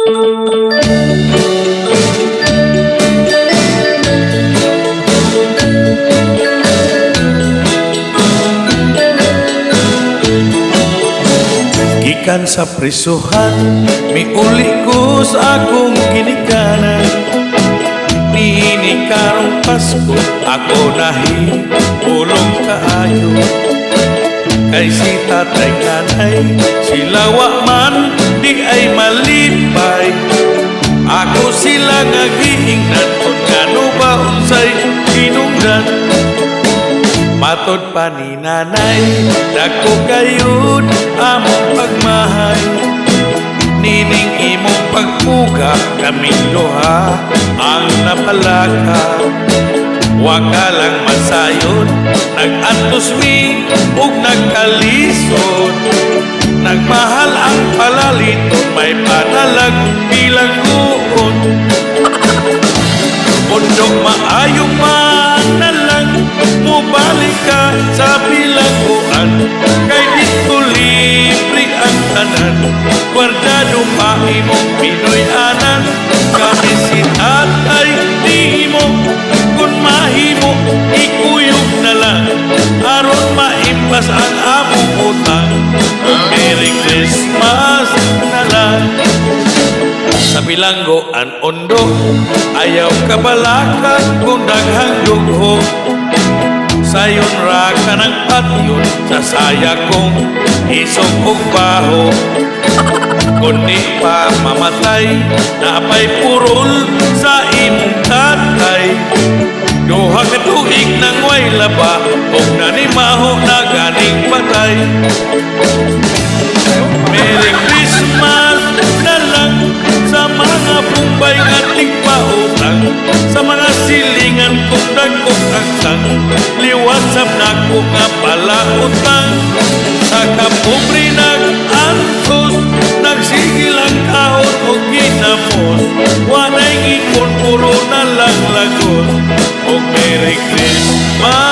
Gikan sa prisuhan, miuli ko sa akong ginikanan. Niini karong Pasko, ako nahi ulong kaayo. Kay si tatay kanay, sila wa sila nga giingnan kung ngano ba unsay hinungdan Matod pa ni nanay, dako kayod among pagmahay. Nining imong pagpuga, kaming duha ang napalaka. Waka lang masayon, nag-antos mi ug nagkalisod. Nagmahal ang palaliton, may panalag ka sa bilangguan Kay dito libre ang tanan. Guardado pa imong Pinoy anan Kami si tatay di mo Kung mahimo ikuyog na lang. Aron maimpas ang among utang Merry Christmas na lang. Sa bilanggoan ondo Ayaw kabalaka kung daghang dugho Sayon ra ka ng patyon Sa saya kong isog ug baho Kundi pa mamatay Napay purol sa imong tatay Duha ka tuig nang way laba Ug nanimaho na ganing patay liwasap na ko nga palautang. Sa kapobre nag-antos nagsigil ang kahon o ginamos wanay ngipon puro na lang lagos o Merry Christmas